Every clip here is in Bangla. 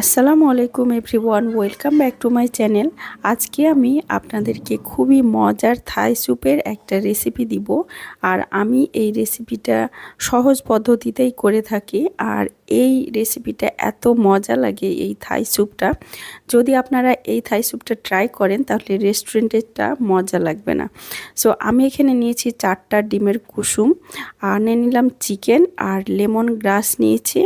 আসসালামু আলাইকুম everyone, welcome back to my channel. আজকে আমি আপনাদেরকে খুবই মজার থাই স্যুপের একটা রেসিপি দিব। আর আমি এই রেসিপিটা সহজ পদ্ধতিতেই করে থাকি, আর এই রেসিপিটা এত মজা লাগে এই থাই স্যুপটা। যদি আপনারা এই থাই স্যুপটা ট্রাই করেন, তাহলে রেস্টুরেন্টেরটা মজা লাগবে না। সো, আমি এখানে নিয়েছি চারটা ডিমের কুসুম, আর নিয়ে নিলাম চিকেন, আর লেমন গ্রাস নিয়েছি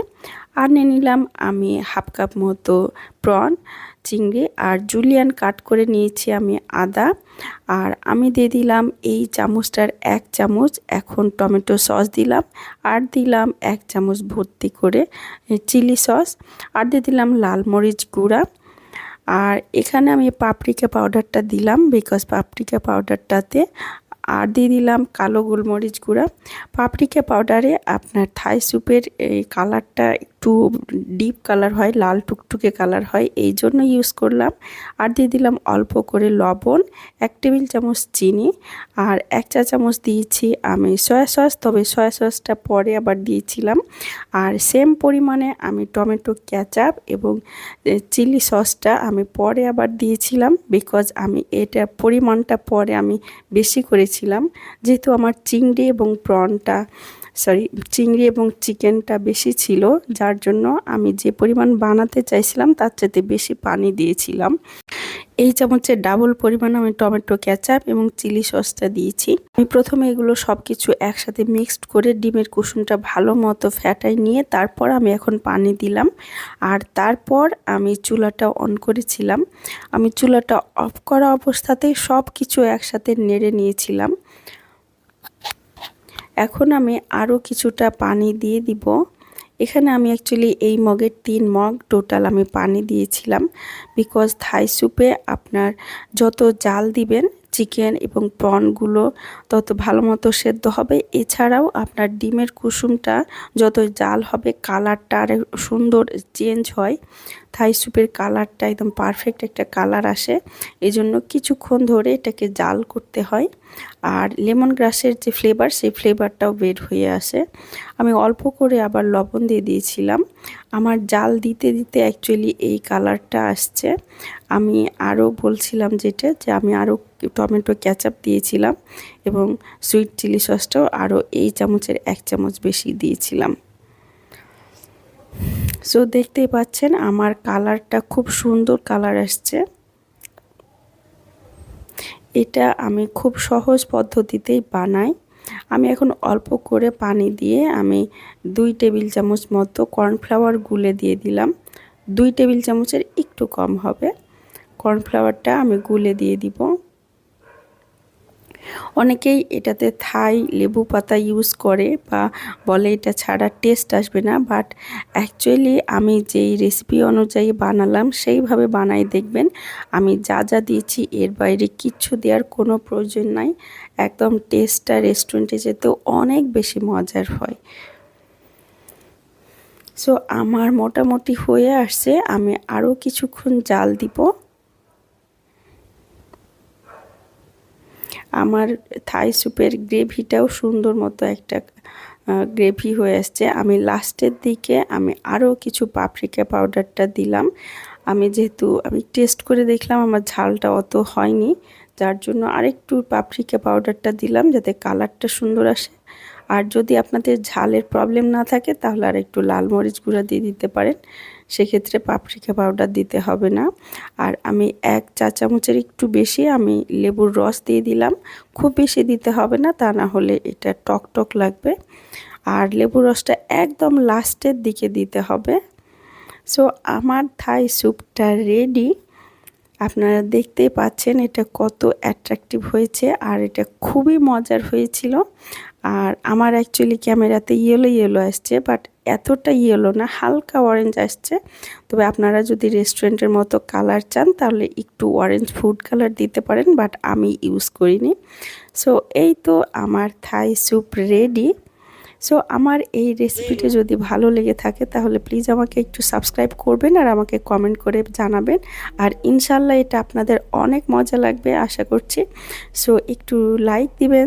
আর নিয়ে নিলাম আমি হাফ কাপ মতো প্রন, চিংড়ি আর জুলিয়ান কাট করে নিয়েছি আমি আদা। আর আমি দিয়ে দিলাম এই চামচটার এক চামচ, এখন টমেটো সস দিলাম। আর দিলাম এক চামচ ভর্তি করে চিলি সস। আর দিয়ে দিলাম লাল মরিচ গুঁড়া। আর এখানে আমি পাপরিকা পাউডারটা দিলাম বিকজ পাপরিকা পাউডারটাতে আর দিয়ে দিলাম কালো গোলমরিচ গুঁড়া। পাপরিকা পাউডারে আপনার থাই স্যুপের এই কালারটা একটু ডিপ কালার হয়, লাল টুকটুকে কালার হয়, এই জন্য ইউজ করলাম। আর দিয়ে দিলাম অল্প করে লবণ, এক টেবিল চামচ চিনি আর এক চা চামচ দিয়েছি আমি সয়া সস তবে সয়া সসটা পরে আবার দিয়েছিলাম। আর সেম পরিমাণে আমি টমেটো ক্যাচাপ এবং চিলি সসটা আমি পরে আবার দিয়েছিলাম বিকজ আমি এটার পরিমাণটা পরে আমি বেশি করেছিলাম। যেহেতু আমার চিংড়ি এবং প্রনটা সরি চিংড়ি এবং চিকেনটা বেশি ছিল, যার জন্য আমি যে পরিমাণ বানাতে চাইছিলাম তার চাইতে বেশি পানি দিয়েছিলাম। এই চামচের ডাবল পরিমাণ আমি টমেটো ক্যাচাপ এবং চিলি সসটা দিয়েছি। আমি প্রথমে এগুলো সব কিছু একসাথে মিক্সড করে ডিমের কুসুমটা ভালো মতো ফ্যাটাই নিয়ে তারপর আমি এখন পানি দিলাম। আর তারপর আমি চুলাটা অন করেছিলাম। আমি চুলাটা অফ করা অবস্থাতেই সব কিছু একসাথে নেড়ে নিয়েছিলাম। এখন আমি আরও কিছুটা পানি দিয়ে দিব। এখানে আমি অ্যাকচুয়ালি এই মগের তিন মগ টোটাল আমি পানি দিয়েছিলাম বিকজ থাই স্যুপে আপনার যত জাল দিবেন চিকেন এবং প্রনগুলো তত ভালো মতো সেদ্ধ হবে। এছাড়াও আপনার ডিমের কুসুমটা যত জাল হবে, কালারটা আর সুন্দর চেঞ্জ হয়। থাই স্যুপের কালারটা একদম পারফেক্ট একটা কালার আসে। এই জন্য কিছুক্ষণ ধরে এটাকে জাল করতে হয়। আর লেমন গ্রাসের যে ফ্লেভার, সেই ফ্লেভারটাও বের হয়ে আসে। আমি অল্প করে আবার লবণ দিয়ে দিয়েছিলাম। আমার জাল দিতে দিতে অ্যাকচুয়ালি এই কালারটা আসছে। আমি আরও বলছিলাম যেটা, যে আমি আরও টমেটো ক্যাচাপ দিয়েছিলাম এবং সুইট চিলি সসটাও আরও এই চামচের এক চামচ বেশি দিয়েছিলাম। সো দেখতেই পাচ্ছেন আমার কালারটা খুব সুন্দর কালার আসছে। এটা আমি খুব সহজ পদ্ধতিতেই বানাই। আমি এখন অল্প করে পানি দিয়ে আমি দুই টেবিল চামচ মতো কর্নফ্লাওয়ার গুলে দিয়ে দিলাম। দুই টেবিল চামচের একটু কম হবে। কর্নফ্লাওয়ারটা আমি গুলে দিয়ে দিব। অনেকেই এটাতে থাই লেবু পাতা ইউজ করে বা বলে এটা ছাড়া টেস্ট আসবে না বাট অ্যাকচুয়ালি আমি যেই রেসিপি অনুযায়ী বানালাম সেইভাবে বানাই দেখবেন। আমি যা যা দিয়েছি এর বাইরে কিচ্ছু দেওয়ার কোনো প্রয়োজন নাই। একদম টেস্টটা রেস্টুরেন্টে যেতেও অনেক বেশি মজার হয়। সো আমার মোটামুটি হয়ে আসছে। আমি আরও কিছুক্ষণ জাল দিব। আমার থাই স্যুপের গ্রেভিটাও সুন্দর মতো একটা গ্রেভি হয়ে আসছে। আমি লাস্টের দিকে আমি আরও কিছু পাপরিকা পাউডারটা দিলাম। আমি যেহেতু, আমি টেস্ট করে দেখলাম, আমার ঝালটা অত হয়নি। যার জন্য আরেকটু পাপরিকা পাউডারটা দিলাম যাতে কালারটা সুন্দর আসে। আর যদি আপনাদের ঝালের প্রবলেম না থাকে, তাহলে আর একটু লাল মরিচ গুঁড়া দিয়ে দিতে পারেন। সেক্ষেত্রে পাপরিকা পাউডার দিতে হবে না। আর আমি এক চা চামচের একটু বেশি আমি লেবুর রস দিয়ে দিলাম। খুব বেশি দিতে হবে না, তা না হলে এটা টক টক লাগবে। আর লেবুর রসটা একদম লাস্টের দিকে দিতে হবে। সো আমার থাই স্যুপটা রেডি আপনারা দেখতেই পাচ্ছেন এটা কত অ্যাট্রাকটিভ হয়েছে, আর এটা খুবই মজার হয়েছিল। আর আমার অ্যাকচুয়ালি ক্যামেরাতে ইয়েলো ইয়েলো আসছে বাট এতটা ইয়েলো না, হালকা অরেঞ্জ আসছে। তবে আপনারা যদি রেস্টুরেন্টের মতো কালার চান, তাহলে একটু অরেঞ্জ ফুড কালার দিতে পারেন বাট আমি ইউজ করিনি। সো এই তো আমার থাই স্যুপ রেডি সো আমার এই রেসিপিটি যদি ভালো লেগে থাকে, তাহলে প্লিজ আমাকে একটু সাবস্ক্রাইব করবেন আর আমাকে কমেন্ট করে জানাবেন। আর ইনশাল্লাহ এটা আপনাদের অনেক মজা লাগবে, আশা করছি। সো একটু লাইক দিবেন